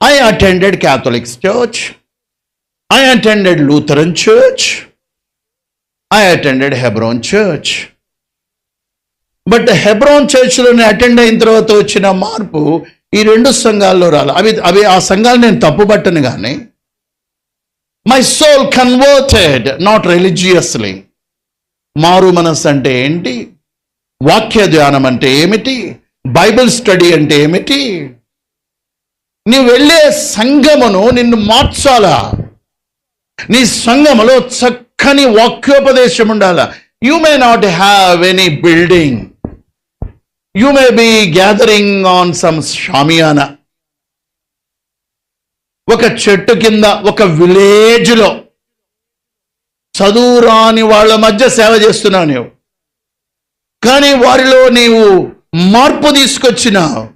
I attended Catholic Church. I attended Lutheran Church. I attended Hebron Church. But Hebron చర్చ్లోని attend అయిన తర్వాత వచ్చిన మార్పు ఈ రెండు సంఘాల్లో రాలి అవి అవి ఆ సంఘాలు నేను తప్పుబట్టను కానీ my soul converted not religiously మారు మనస్సు అంటే ఏంటి వాక్య ధ్యానం అంటే ఏమిటి బైబిల్ స్టడీ అంటే ఏమిటి నీవు వెళ్ళే సంఘమును నిన్ను మార్చాలా? నీ సంఘములో చక్కని వాక్యోపదేశం ఉండాలా? You may not have any building you may be gathering on some shamiana ఒక చెట్టు కింద ఒక విలేజ్లో చదువు రాని వాళ్ళ మధ్య సేవ చేస్తున్నావు నీవు. కానీ వారిలో నీవు మార్పు తీసుకొచ్చినావు.